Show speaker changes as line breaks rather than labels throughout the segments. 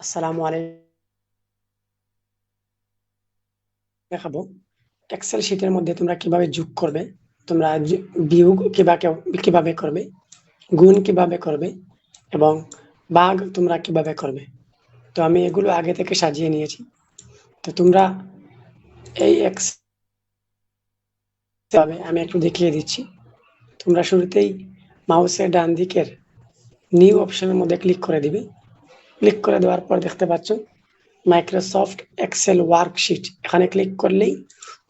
আসসালামু আলাইকুম দেখাবো। এক্সেল শিটের মধ্যে তোমরা কীভাবে যোগ করবে? তোমরা বিয়োগ কীভাবে কীভাবে করবে? গুণ কীভাবে করবে? এবং বাঘ তোমরা কীভাবে করবে? তো আমি এগুলো আগে থেকে সাজিয়ে নিয়েছি। তো তোমরা এই এক্স আমি একটু দেখিয়ে দিচ্ছি। তোমরা শুরুতেই মাউসের ডান দিকের নিউ অপশনের মধ্যে ক্লিক করে দিবে। ক্লিক করে দেওয়ার পর দেখতে পাচ্ছ মাইক্রোসফট এক্সেল ওয়ার্কশিট এখানে ক্লিক করলেই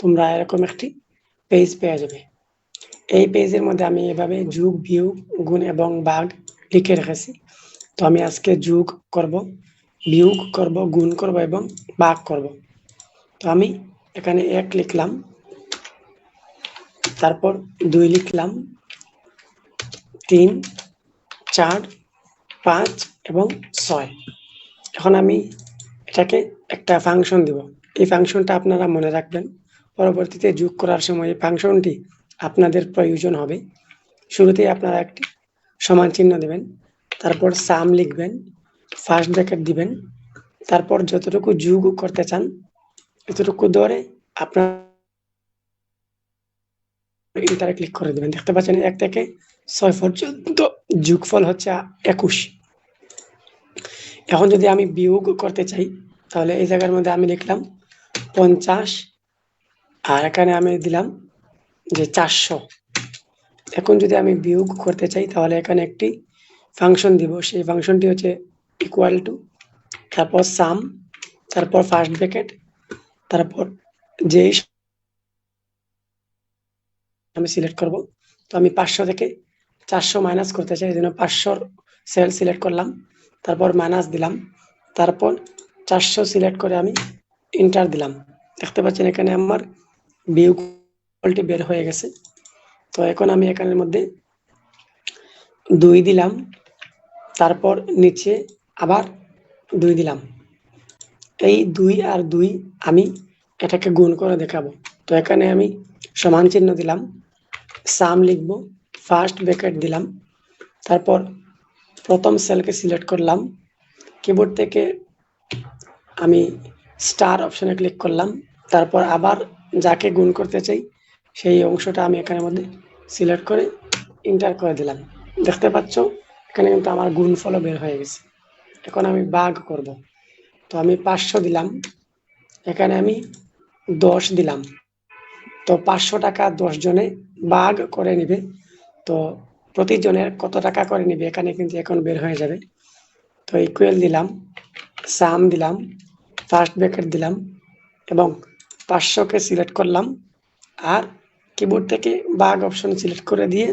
তোমরা এরকম একটি পেজ পেয়ে যাবে। এই পেজের মধ্যে আমি এভাবে যুগ, বিয়োগ, গুণ এবং বাঘ লিখে রেখেছি। তো আমি আজকে যুগ করব, বিয়োগ করব, গুণ করব এবং বাঘ করব। তো আমি এখানে এক লিখলাম, তারপর দুই লিখলাম, তিন, চার পাঁচ এবং ছয়। এখন আমি এটাকে একটা ফাংশন দিব। এই ফাংশনটা আপনারা মনে রাখবেন, পরবর্তীতে যোগ করার সময় এই ফাংশনটি আপনাদের প্রয়োজন হবে। শুরুতেই আপনারা একটি সমান চিহ্ন দেবেন, তারপর সাম লিখবেন ফার্স্ট ব্র্যাকেট দিবেন, তারপর যতটুকু যোগ করতে চান, এতটুকু ধরে আপনার ইন্টারে ক্লিক করে দেবেন। দেখতে পাচ্ছেন এক থেকে ছয় পর্যন্ত যোগফল হচ্ছে একুশ। এখন যদি আমি বিয়োগ করতে চাই, তাহলে এই জায়গার মধ্যে আমি লিখলাম পঞ্চাশ, আর এখানে আমি দিলাম যে চারশো। এখন যদি আমি বিয়োগ করতে চাই, তাহলে এখানে একটি ফাংশন দিব। সেই ফাংশনটি হচ্ছে ইকুয়াল টু তারপর সাম তারপর ফার্স্ট ব্র্যাকেট তারপর যেই আমি সিলেক্ট করব। তো আমি পাঁচশো থেকে চারশো মাইনাস করতে চাই এই পাঁচশোর সেল সিলেক্ট করলাম। তারপর মাইনাস দিলাম। তারপর চারশো সিলেক্ট করে আমি ইন্টার দিলাম। দেখতে পাচ্ছেন এখানে আমার বিউকলটি বের হয়ে গেছে। তো এখন আমি এখানের মধ্যে দুই দিলাম। তারপর নিচে আবার দুই দিলাম। এই দুই আর দুই আমি এটাকে গুণ করে দেখাবো। তো এখানে আমি সমান চিহ্ন দিলাম, সাম লিখব ফার্স্ট ব্র্যাকেট দিলাম, তারপর প্রথম সেলকে সিলেক্ট করলাম কিবোর্ড থেকে আমি স্টার অপশনে ক্লিক করলাম, তারপর আবার যাকে গুণ করতে চাই, সেই অংশটা আমি এখানের মধ্যে সিলেক্ট করে ইন্টার করে দিলাম। দেখতে পাচ্ছ, এখানে কিন্তু আমার গুণ ফলও বের হয়ে গেছে। এখন আমি বাঘ করব। তো আমি পাঁচশো দিলাম, এখানে আমি দশ দিলাম। তো পাঁচশো টাকা দশ জনে বাঘ করে নিবে। তো প্রতিজনের কত টাকা করে নিবে এখানে কিন্তু এখন বের হয়ে যাবে। তো ইকুয়েল দিলাম সাম দিলাম ফার্স্ট ব্র্যাকেট দিলাম এবং পাঁচশোকে সিলেক্ট করলাম। আর কিবোর্ড থেকে বাঘ অপশন সিলেক্ট করে দিয়ে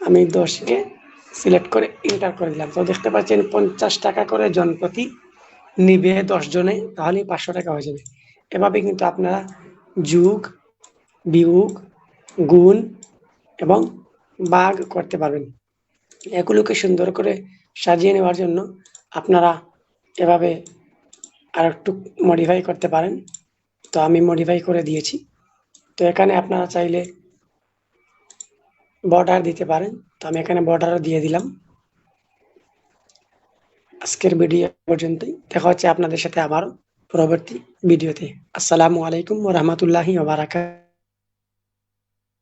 আমি দশকে সিলেক্ট করে ইন্টার করে দিলাম। তো দেখতে পাচ্ছেন পঞ্চাশ টাকা করে জন প্রতি নিবে দশ জনে তাহলেই পাঁচশো টাকা হয়ে যাবে। এভাবে কিন্তু আপনারা যুগ বিয়োগ, গুণ এবং বাঘ করতে পারবেন। এগুলোকে সুন্দর করে সাজিয়ে নেওয়ার জন্য আপনারা এভাবে আর একটু মডিফাই করতে পারেন। তো আমি মডিফাই করে দিয়েছি। তো এখানে আপনারা চাইলে বর্ডার দিতে পারেন। তো আমি এখানে বর্ডারও দিয়ে দিলাম। আজকের ভিডিও পর্যন্তই। দেখা হচ্ছে আপনাদের সাথে আবারও পরবর্তী ভিডিওতে আসসালামু আলাইকুম রহমতুল্লাহি